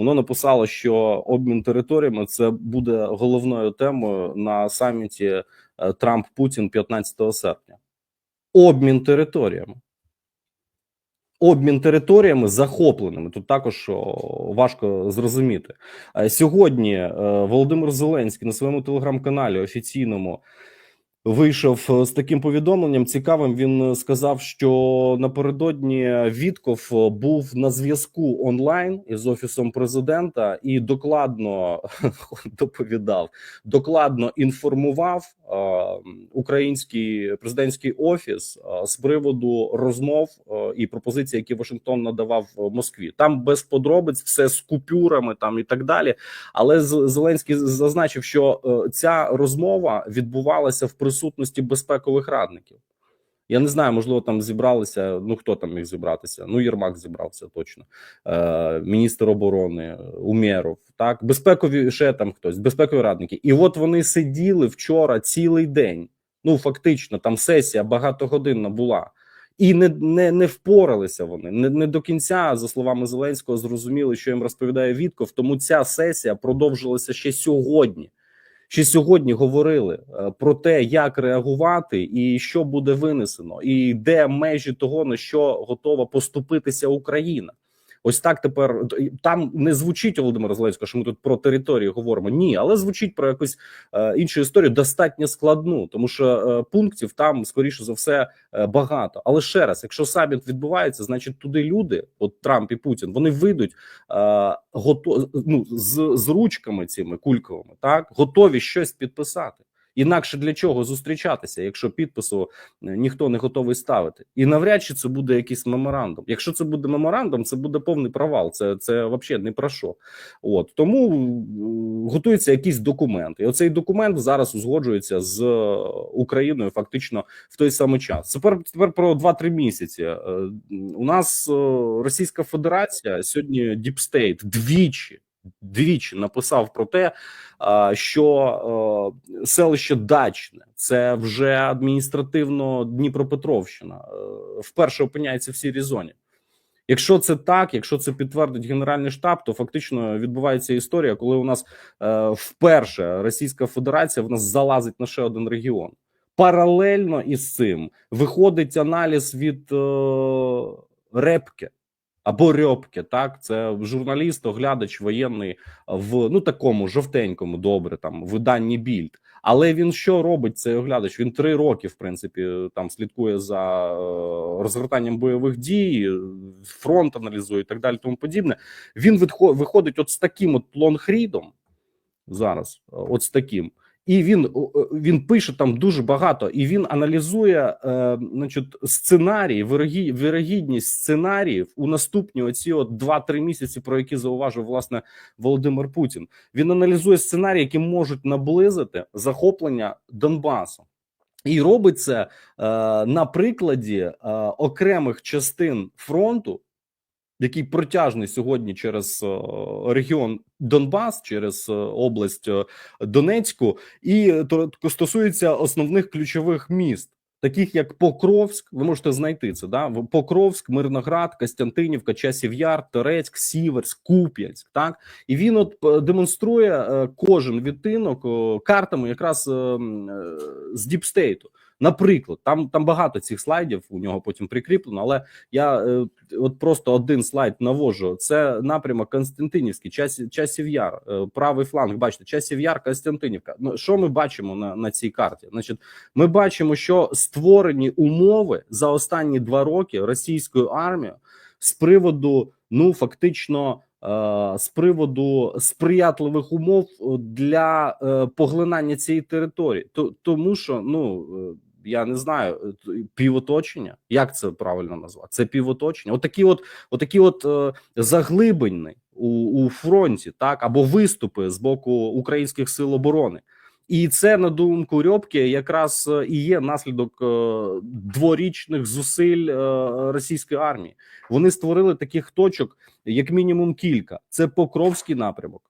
Воно написало, що обмін територіями це буде головною темою на саміті е, Трамп Путін 15 серпня. Обмін територіями. Обмін територіями захопленими. Тут також важко зрозуміти. Е, Сьогодні е, Володимир Зеленський на своєму телеграм-каналі офіційному вийшов е, з таким повідомленням. Цікавим він е, сказав, що напередодні Вітков е, був на зв'язку онлайн із офісом президента і докладно доповідав, докладно інформував український президентський офіс з приводу розмов і пропозицій, які Вашингтон надавав Москві. Там без подробиць, все з купюрами там і так далі. Але Зеленський зазначив, що ця розмова відбувалася в присутності безпекових радників. Я не знаю, можливо, там зібралися. Ну хто там міг зібратися? Ну, Єрмак зібрався точно. Е, міністр оборони Умєров. Так, безпекові ще там хтось, безпекові радники. І от вони сиділи вчора цілий день. Ну, фактично, там сесія багатогодинна була. І не, не, не впоралися вони не, не до кінця, за словами Зеленського, зрозуміли, що їм розповідає Вітков. Тому ця сесія продовжилася ще сьогодні. Ще сьогодні говорили е, про те, як реагувати і що буде винесено, і де межі того, на що готова поступитися Україна. Ось так тепер там не звучить у Володимира Зеленського, що ми тут про територію говоримо. Ні, але звучить про якусь е, іншу історію, достатньо складну, тому що е, пунктів там скоріше за все е, багато. Але ще раз, якщо саміт відбувається, значить туди люди, от Трамп і Путін, вони вийдуть е, гото, ну, з, з ручками цими кульковими, так готові щось підписати. Інакше для чого зустрічатися, якщо підпису е, ніхто не готовий ставити, і навряд чи це буде якийсь меморандум. Якщо це буде меморандум, це буде повний провал. Це це взагалі не про що. От тому е, готується якийсь документ, і оцей документ зараз узгоджується з е, Україною фактично в той самий час. Тепер тепер про 2-3 місяці. У нас Російська Федерація сьогодні Діпстейт двічі. Двічі написав про те, що е, селище Дачне це вже адміністративно Дніпропетровщина. е, Вперше опиняється в сірій зоні. Якщо це так, якщо це підтвердить Генеральний штаб, то фактично відбувається історія, коли у нас е, вперше Російська Федерація в нас залазить на ще один регіон. Паралельно із цим виходить аналіз від е, Репке або Рьопке. Так, це журналіст, оглядач воєнний в ну такому жовтенькому, добре, там виданні більд. Але він що робить цей оглядач? Він три роки, в принципі, там слідкує за е, розгортанням бойових дій, фронт аналізує і так далі. Тому подібне. Він виходить от з таким от лонгрідом зараз, е, от з таким. І він він пише там дуже багато, і він аналізує е, значить, сценарії, вирогі, вирогідність сценаріїв у наступні оці от 2-3 місяці, про які зауважив власне Володимир Путін. Він аналізує сценарії, які можуть наблизити захоплення Донбасу. І робить це е, на прикладі е, окремих частин фронту, який протяжний сьогодні через е, регіон Донбас, через е, область е, Донецьку, і то стосується основних ключових міст. Таких як Покровськ, ви можете знайти це. Да? Покровськ, Мирноград, Костянтинівка, Часів Яр, Сіверськ, Куп'янськ. Так і він от демонструє кожен відтинок картами, якраз е, м, е, з діпстейту. Наприклад, там там багато цих слайдів у нього потім прикріплено, але я е, от просто один слайд навожу. Це напрямок Константинівський, час, часів яр, е, правий фланг. Бачите, часів яр, Константинівка. Ну що ми бачимо на, на цій карті? Значить, ми бачимо, що створені умови за останні два роки російською армією з приводу, ну фактично. е, З приводу сприятливих умов для е, поглинання цієї території, то тому, що ну е, я не знаю, т- півоточення, як це правильно назвати? Це півоточення. Отакі, от отакі, от е, заглиблені у, у фронті, так або виступи з боку українських сил оборони. І це на думку Рьобки якраз е, і є наслідок е, дворічних зусиль е, російської армії. Вони створили таких точок, як мінімум кілька. Це Покровський напрямок,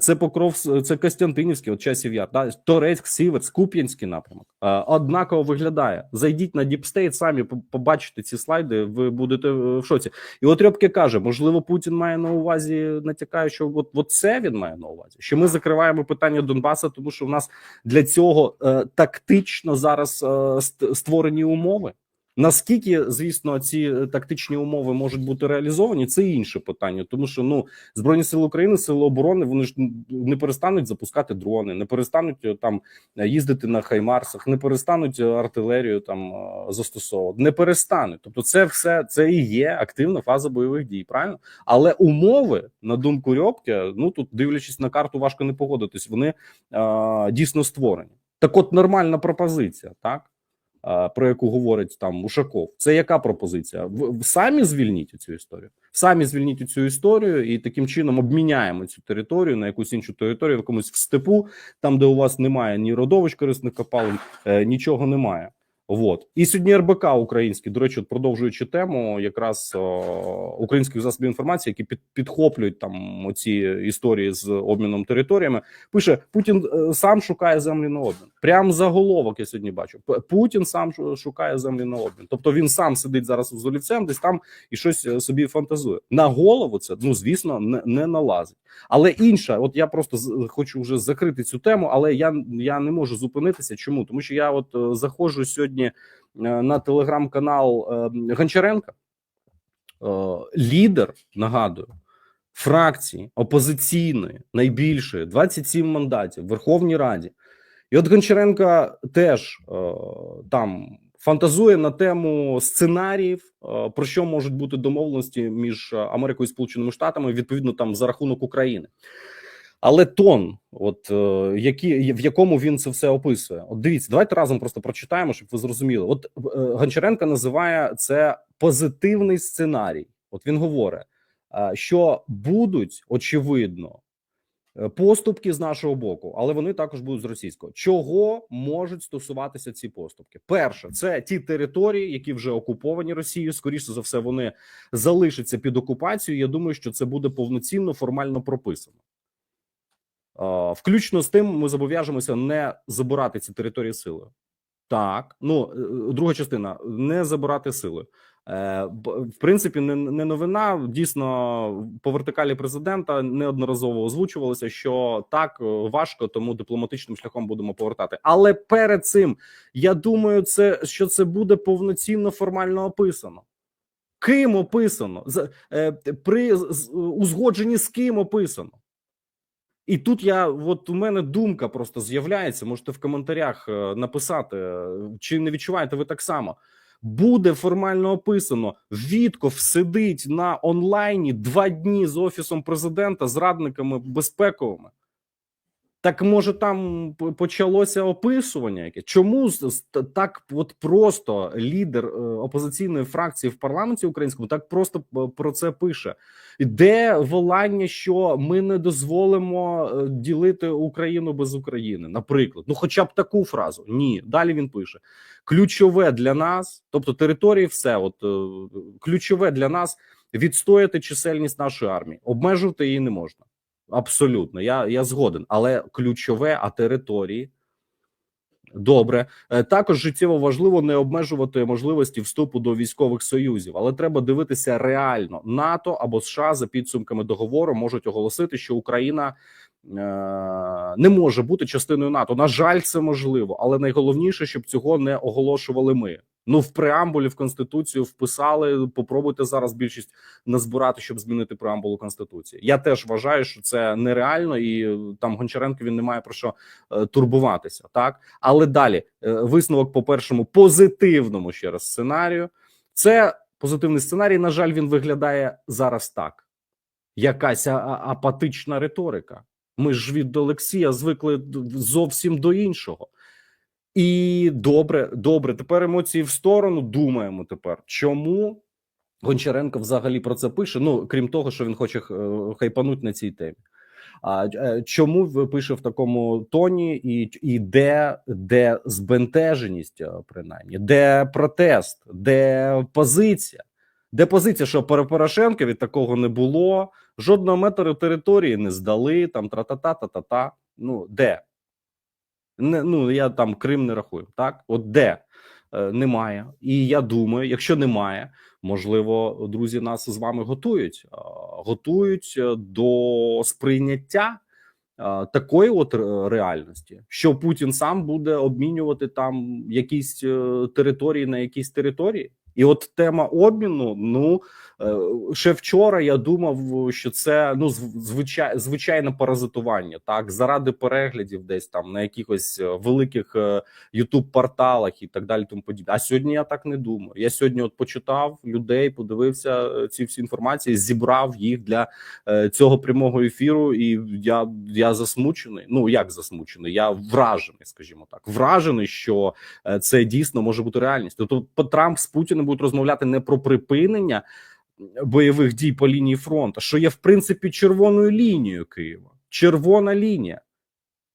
Це Покров, це Костянтинівський, от часів яр, да? Торецьк, Сіверськ, Куп'янський напрямок. Е, Однаково виглядає. Зайдіть на Діпстейт, самі побачите ці слайди. Ви будете е, в шоці. І от каже: можливо, Путін має на увазі, натякає, що от, от це він має на увазі. Що ми закриваємо питання Донбаса, тому що в нас для цього е, тактично зараз е, створені умови. Наскільки, звісно, ці е, тактичні умови можуть бути реалізовані, це інше питання, тому що ну збройні сили України, сили оборони, вони ж не перестануть запускати дрони, не перестануть е, там е, їздити на хаймарсах, не перестануть артилерію там застосовувати, не перестануть. Тобто, це все це і є активна фаза бойових дій, правильно? Але умови, на думку Рьопке, ну тут дивлячись на карту, важко не погодитись. Вони е, дійсно створені. Так, от нормальна пропозиція, так про яку говорить там Ушаков. Це яка пропозиція? В, самі звільніть цю історію. Самі звільніть цю історію і таким чином обміняємо цю територію на якусь іншу територію, в якомусь в степу, там де у вас немає ні родовищ корисних копалин, е, нічого немає. Вот і сьогодні РБК український, до речі, от продовжуючи тему, якраз о, українських засобів інформації, які під, підхоплюють там оці історії з обміном територіями. Пише Путін е, сам шукає землі на обмін. Прям заголовок я сьогодні бачу. Путін сам шукає землі на обмін. Тобто він сам сидить зараз з олівцем, десь там і щось е, собі фантазує. На голову це ну звісно не, не налазить. Але інша, от я просто хочу вже закрити цю тему, але я, я не можу зупинитися. Чому? Тому що я от е, заходжу сьогодні е, на телеграм-канал е, Гончаренка, е, лідер, нагадую, фракції опозиційної, найбільшої, 27 мандатів в Верховній Раді. І от Гончаренка теж там фантазує на тему сценаріїв, про що можуть бути домовленості між Америкою і Сполученими Штатами, відповідно там за рахунок України. Але тон, от е, які, в якому він це все описує, от дивіться, давайте разом просто прочитаємо, щоб ви зрозуміли. От е, Гончаренко називає це позитивний сценарій. От він говорить, е, що будуть очевидно поступки з нашого боку, але вони також будуть з російського. Чого можуть стосуватися ці поступки? Перше, це ті території, які вже окуповані Росією. Скоріше за все, вони залишаться під окупацією. Я думаю, що це буде повноцінно формально прописано. Е, Включно з тим, ми зобов'яжемося не забирати ці території силою. Так, ну е, друга частина не забирати сили. Е, В принципі, не, новина. Дійсно, по вертикалі президента неодноразово озвучувалося, що так е, важко, тому дипломатичним шляхом будемо повертати. Але перед цим я думаю, це що це буде повноцінно формально описано. Ким описано? Е, При узгодженні з ким описано? І тут я, от у мене думка просто з'являється. Можете в коментарях е, написати, е, чи не відчуваєте ви так само. Буде формально описано. Вітков сидить на онлайні два дні з офісом президента, з радниками безпековими. Так може там почалося описування яке? Чому так от просто лідер е, опозиційної фракції в парламенті українському так просто про це пише? Де волання, що ми не дозволимо е, ділити Україну без України? Наприклад, ну хоча б таку фразу. Ні, далі він пише: ключове для нас, тобто території, все, от е, ключове для нас відстояти чисельність нашої армії, обмежувати її не можна. Абсолютно, я, я згоден, але ключове, а території. Добре, Е, також життєво важливо не обмежувати можливості вступу до військових союзів, але треба дивитися реально. НАТО або США за підсумками договору можуть оголосити, що Україна е, не може бути частиною НАТО. На жаль, це можливо, але найголовніше, щоб цього не оголошували ми. Ну в преамбулі в конституцію вписали. Попробуйте зараз більшість назбирати, щоб змінити преамбулу конституції. Я теж вважаю, що це нереально, і е, там Гончаренко він не має про що е, турбуватися. Так, але далі е, висновок по першому позитивному ще раз сценарію. Це позитивний сценарій. На жаль, він виглядає зараз так: якась апатична риторика. Ми ж від Олексія звикли зовсім до іншого. І добре, добре. Тепер емоції в сторону. Думаємо тепер, чому Гончаренко взагалі про це пише. Ну крім того, що він хоче е, хайпануть на цій темі. А е, чому пише в такому тоні, і, і де, де збентеженість, е, принаймні, де протест, де позиція? Де позиція, що Поро- Порошенка від такого не було, жодного метру території не здали, там тра-та-та, та-та-та. Ну де? Не, ну я там Крим не рахую. Так, от де е, немає. І я думаю, якщо немає, можливо, друзі нас з вами готують, е, готують е, до сприйняття е, такої от реальності, що Путін сам буде обмінювати там якісь е, території на якісь території. І от тема обміну. Ну е, ще вчора я думав, що це ну звичай, звичайне паразитування, так заради переглядів, десь там на якихось е, великих Ютуб порталах і так далі. Тому подібне. А сьогодні я так не думаю. Я сьогодні от почитав людей, подивився е, ці всі інформації, зібрав їх для е, цього прямого ефіру, і я, я засмучений. Ну як засмучений? Я вражений, скажімо так, вражений, що е, це дійсно може бути реальністю. Тобто Трамп з Путіним будуть розмовляти не про припинення бойових дій по лінії фронту, що є в принципі червоною лінією Києва. Червона лінія.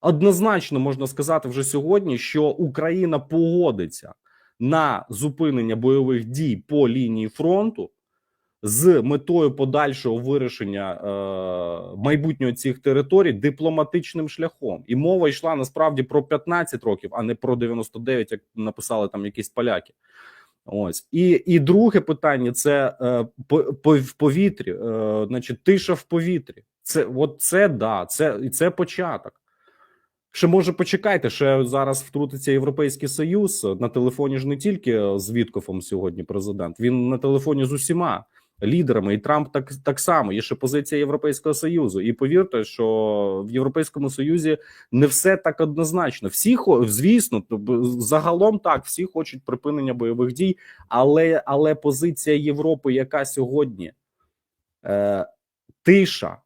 Однозначно можна сказати вже сьогодні, що Україна погодиться на зупинення бойових дій по лінії фронту з метою подальшого вирішення е, майбутнього цих територій дипломатичним шляхом, і мова йшла насправді про 15 років, а не про 99, як написали там якісь поляки. Ось і, і друге питання: це е, по, по в повітрі, е, значить, тиша в повітрі. Це от це да, це і це початок. Ще може почекайте, ще зараз втрутиться Європейський Союз на телефоні ж не тільки з Віткофом сьогодні. Президент він на телефоні з усіма лідерами, і Трамп так так само. Є ще позиція Європейського союзу. І повірте, що в Європейському Союзі не все так однозначно. Всі звісно, загалом так всі хочуть припинення бойових дій, але але позиція Європи, яка сьогодні е, тиша,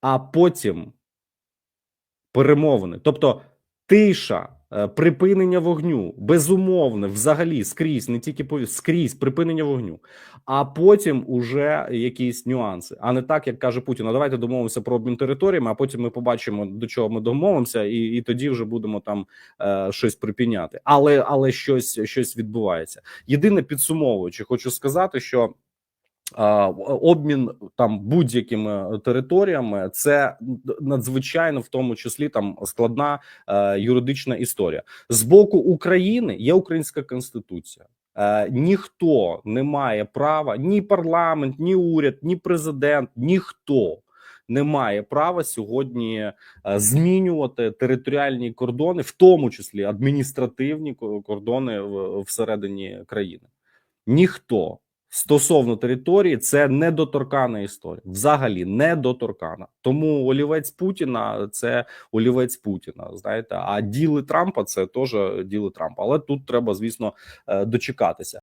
а потім перемовини, тобто тиша, припинення вогню, безумовне, взагалі скрізь, не тільки по скрізь припинення вогню, а потім уже якісь нюанси, а не так, як каже Путін. «А Давайте домовимося про обмін територіями, а потім ми побачимо до чого ми домовимося, і, і тоді вже будемо там е, щось припиняти. Але але щось, щось відбувається. Єдине підсумовуючи, хочу сказати, що. А, обмін там будь-якими територіями це надзвичайно в тому числі там складна е, юридична історія з боку України. Є українська конституція. Е, ніхто не має права, ні парламент, ні уряд, ні президент, ніхто не має права сьогодні е, змінювати територіальні кордони, в тому числі адміністративні кордони всередині країни. Ніхто стосовно території це недоторкана історія. Взагалі недоторкана. Тому олівець Путіна це олівець Путіна. Знаєте, а діли Трампа це теж діли Трампа. Але тут треба, звісно, е, дочекатися.